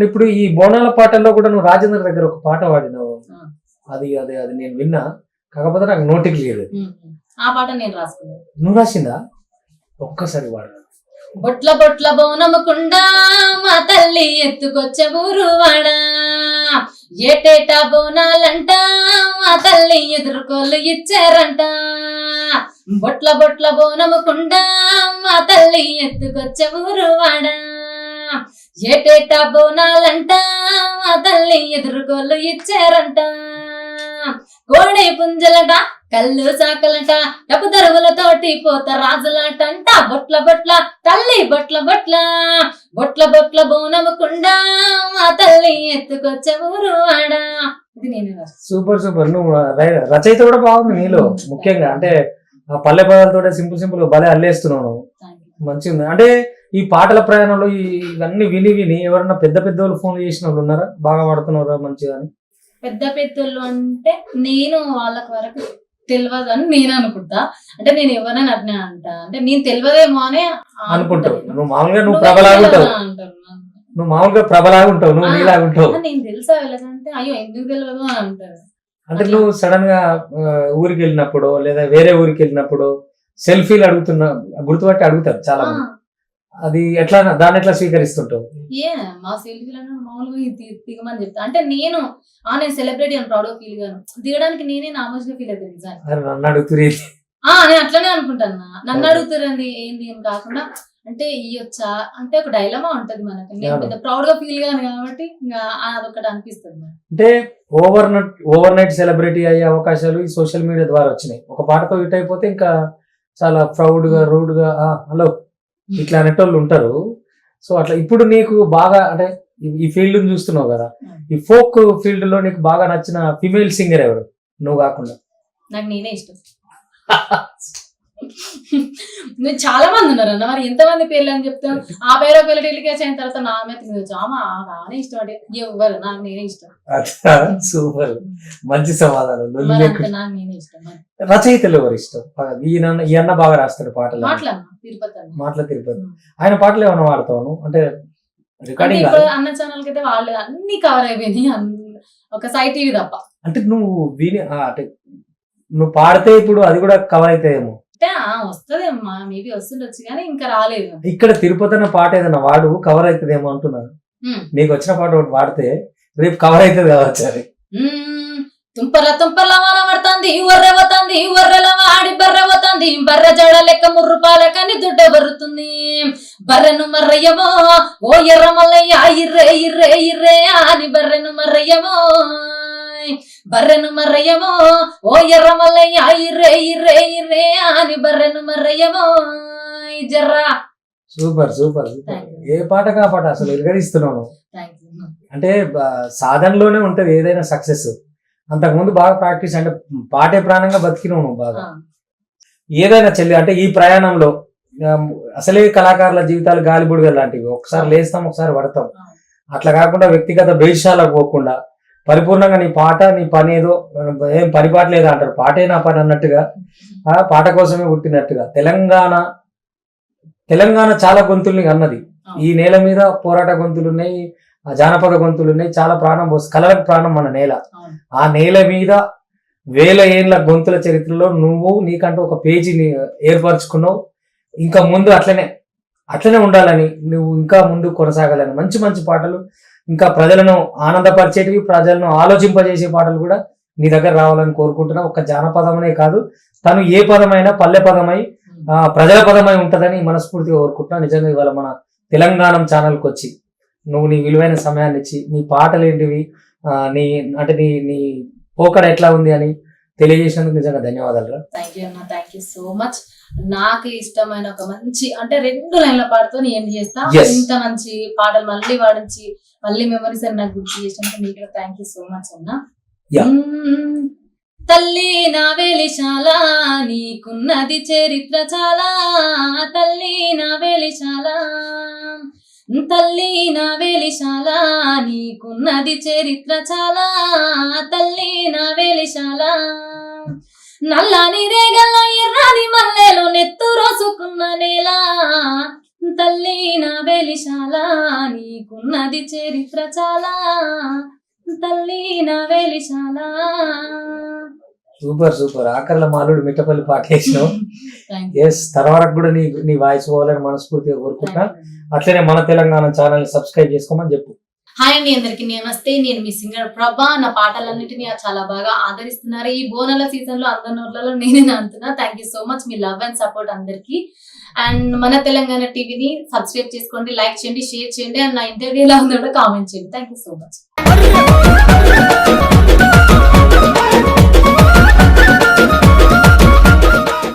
And ఇప్పుడు ఈ బోనాల పాటల్లో కూడా నువ్వు రాజేంద్ర దగ్గర ఒక పాట పాడినావు. అది అది అది నేను విన్నా. కాకపోతే నాకు నోటికి లేదు. ఆ పాట నేను రాసుకున్నాను నువ్వు రాసిందా? ఒక్కసారి పాడు బొట్ల బొట్ల బోనముకుండా మా తల్లి ఎత్తుకొచ్చే ఊరువాడ ఏటేటా బోనాలంట మా తల్లి ఎదుర్కోలు ఇచ్చారంట. బొట్ల బొట్ల బోనముకుండా మా తల్లి ఎత్తుకొచ్చే ఊరువాడ ఏటేటా బోనాలంట మా తల్లి ఎదుర్కోలు ఇచ్చారంట. కోడి పుంజలట కళ్ళు సాకలట డబ్బు దరువులతోటి పోత రాజులాటంట. బొట్ల బొట్ల తల్లి బొట్ల బొట్ల బొట్ల బొట్ల బోనముకుండా మా తల్లి ఎత్తుకొచ్చే ఊరు ఆడ. ఇది నేను రాస్తాను. Super super. నువ్వు రచయిత కూడా బాగుంది నీలో ముఖ్యంగా. అంటే ఆ పల్లె పదాలతో సింపుల్ సింపుల్ భలే అల్లేస్తున్నావు. మంచిగా అంటే ఈ పాటల ప్రయాణంలో ఇవన్నీ విని విని ఎవరన్నా పెద్ద పెద్ద వాళ్ళు ఫోన్ చేసిన వాళ్ళు ఉన్నారా? బాగా పాడుతున్నారా మంచిగా అని? పెద్ద పెద్దోళ్ళు అంటే నేను వాళ్ళకి వరకు తెలియదు అని నేను అనుకుంటా. అంటే నేను ఎవరైనా అట్నే అంట. అంటే నేను తెలియదేమో అని అనుకుంటావు. అనుకుంటా. నువ్వు మామూలుగా నువ్వు నన్ను. నువ్వు మామూలుగా ప్రభలాగా ఉంటావు. నువ్వు ఆ. నీలాగా ఉంటావు. ఆ, నేను తెలుసా వెళ్ళదంటే అయ్యో ఎందుకు తెలియదు అని అంటారు. అంటే. నువ్వు సడన్గా ఊరికి వెళ్ళినప్పుడు లేదా వేరే ఊరికి వెళ్ళినప్పుడు సెల్ఫీలు అడుగుతున్నా గుర్తుపట్టి అడుగుతారు చాలా మంది అది ఎట్లా దాన్ని ఎట్లా స్వీకరిస్తుంటావు? ఏ మా సెల్ఫీలను మామూలుగా ది- దిగమని చెప్తా. అంటే నేను ఆ నేను సెలబ్రిటీ అని ప్రౌడ్ ఫీల్ గాను. దిగడానికి నేనే నామోజ్గా ఫీల్ అవుతుంది నిజానికి. అరే నన్ను అడుగుతురి ఆ నేను అట్లనే అనుకుంటాను నన్ను Okay. అడుగుతారండి ఏంది అని కాకుండా అంటే ఇయ్యొచ్చా? అంటే ఒక డైలమా ఉంటది మనకి. నేను. పెద్ద ప్రౌడ్గా ఫీల్ గాను కాబట్టి ఇంకా అదొకటి అనిపిస్తుంది నాకు. అంటే overnight overnight celebrity అయ్యే అవకాశాలు ఈ సోషల్ మీడియా ద్వారా వచ్చినాయి. ఒక పాటతో హిట్ అయిపోతే ఇంకా చాలా ప్రౌడ్గా రూడ్గా "ఆ, హలో ఇట్లా అనేటోళ్ళు ఉంటారు. సో అట్లా ఇప్పుడు నీకు బాగా అంటే ఈ- ఈ ఫీల్డ్ చూస్తున్నావు కదా. ఈ ఫోక్ ఫీల్డ్లో నీకు బాగా నచ్చిన ఫిమేల్ సింగర్ ఎవరు? నువ్వు కాకుండా. నాకు నేనే ఇష్టం. నేను చాలా మంది ఉన్నారు అన్న మరి ఎంతమంది పేర్లు అని చెప్తాను ఆ పేరు పేరు టెలికాస్ట్ అయిన తర్వాత నా మీద తినవచ్చు ఆమె ఇష్టం అంటే ఎవరు నాకు నేనే ఇష్టం. సూపర్. మంచి సమాధానం. నాకు నేనే ఇష్టం రచయితలు ఎవరు ఇష్టం? ఈయన ఈయన బాగా రాస్తాడు పాటలు. తిరుపతి అన్న. మాటల తిరుపతి. ఆయన పాటలు ఏమైనా వాడతావు అంటే రికార్డింగ్ అన్న ఛానల్కి అయితే వాళ్ళు అన్ని కవర్ అన్ని- ఒక సైట్ టీవీ తప్ప. అంటే నువ్వు విని అంటే నువ్వు పాడితే ఇప్పుడు అది కూడా కవర్ అంటే ఆ, వస్తదేమ్మా మేబీ వస్తుండొచ్చు కానీ ఇంకా రాలేదు. ఇక్కడ తిరుపతి అన్న పాట ఏదైనా వాడు కవర్ అవుతుందేమో అంటున్నాను ఉమ్. నీకు వచ్చిన పాట ఒకటి వాడితే రేపు కవర్ అవుతుంది కావచ్చు అది. తుంపర్ల తుంపర్ల వాన పడుతుంది ఒర్రె పోతుంది ఒర్రెల వాడి బర్రె జడ లెక్క ముర్రు పాలకని దుడ్డ బరుతుంది. బర్రెను మర్రయ్యమో ఓ ఎర్ర మల్లయ్య ఇర్రే ఇర్రే ఇర్రే అని బర్రెను మర్రయ్యమో. బర్రెను మర్రయ్యమో ఓ ఎర్ర మల్లయ్య ఇర్రే ఇర్రే బర్రెను మర్రయ్యమో జర్రా. Super super. ఏ పాట కా పాట అసలు ఎరగడిస్తున్నాను అంటే సాధనలోనే ఉంటది ఏదైనా సక్సెస్. అంతకుముందు బాగా ప్రాక్టీస్ అంటే పాటే ప్రాణంగా బతికినావు నువ్వు బాగా ఏదైనా చెల్లి అంటే ఈ ప్రయాణంలో అసలే కళాకారుల జీవితాలు గాలిబుడుగ లాంటివి. ఒకసారి లేస్తాం ఒకసారి పడతాం. అట్లా కాకుండా వ్యక్తిగత భేషాలకు పోకుండా పరిపూర్ణంగా నీ పాట నీ పని ఏదో ఏం పని పాట లేదా అంటారు. పాటే నా పని అన్నట్టుగా ఆ పాట కోసమే పుట్టినట్టుగా. తెలంగాణ తెలంగాణ చాలా గొంతుల్ని అన్నది ఈ నేల మీద పోరాట గొంతులు ఉన్నాయి ఆ జానపద గొంతులు ఉన్నాయి చాలా ప్రాణం పోసి కళలకు ప్రాణం మన నేల. ఆ నేల మీద వేల ఏళ్ళ గొంతుల చరిత్రలో నువ్వు నీకంటూ ఒక పేజీని ఏర్పరచుకున్నావు. ఇంకా ముందు అట్లనే అట్లనే ఉండాలని నువ్వు ఇంకా ముందు కొనసాగాలని మంచి మంచి పాటలు ఇంకా ప్రజలను ఆనందపరిచేటివి ప్రజలను ఆలోచింపజేసే పాటలు కూడా నీ దగ్గర రావాలని కోరుకుంటున్నా. ఒక జానపదమనే కాదు తను ఏ పదమైనా పల్లె పదమై ఆ, ప్రజల పదమై ఉంటదని మనస్ఫూర్తిగా కోరుకుంటున్నా. నిజంగా ఇవాళ మన తెలంగాణ ఛానల్కి వచ్చి నువ్వు నీ విలువైన సమయాన్ని ఇచ్చి నీ పాటలు ఏంటివి నీ అంటే నీ నీ పోకడ ఎట్లా ఉంది అని తెలియజేసినందుకు నిజంగా ధన్యవాదాలు రా. థ్యాంక్ యూ అన్న థ్యాంక్ యూ సో మచ్ నాకు ఇష్టమైన ఒక మంచి అంటే రెండు లైన్ల పాటతో నేను ఏం చేస్తా. ఇంత మంచి పాటలు మళ్ళీ పాడించి మళ్ళీ మెమరీస్ అని నాకు గుర్తు చేసినందుకు మీకు థ్యాంక్ యూ సో మచ్ అన్న. తల్లి నా వేలిశాల నీకున్నది చరిత్ర చాలా. తల్లి నా వేలిశాల తల్లి నా వేలిశాల నీకున్నది చరిత్ర చాలా. తల్లి నా వేలిశాల. నల్లని రేగల్లో ఎర్రని మల్లెలు నెత్తు రోసుకున్న నేల. తల్లి నా వెలిశాలా నీకున్నది చరిత్ర చాలా. తల్లి నా వెలిశాలా. Super super. ఆకర్ల మాలుడు మిట్టపల్లి పాట వేసినావు. ఎస్ తర్వాత కూడా నీ నీ వాయిస్ పోవాలని మనస్ఫూర్తిగా కోరుకుంటా. అట్లనే మన తెలంగాణ ఛానల్ సబ్స్క్రైబ్ చేసుకోమని చెప్పు. హాయ్ అండి అందరికి. నమస్తే. నేను మీ సింగర్ ప్రభా. నా పాటలన్నింటినీ చాలా బాగా ఆదరిస్తున్నారు. ఈ బోనాల సీజన్లో అందరి నోట్లలో నేనే అంటున్నా థ్యాంక్ యూ సో మచ్ మీ లవ్ అండ్ సపోర్ట్ అందరికి. అండ్ మన తెలంగాణ టీవీని సబ్స్క్రైబ్ చేసుకోండి లైక్ చేయండి షేర్ చేయండి. అండ్ నా ఇంటర్వ్యూ ఎలా ఉందో కూడా కామెంట్ చేయండి. Thank you so much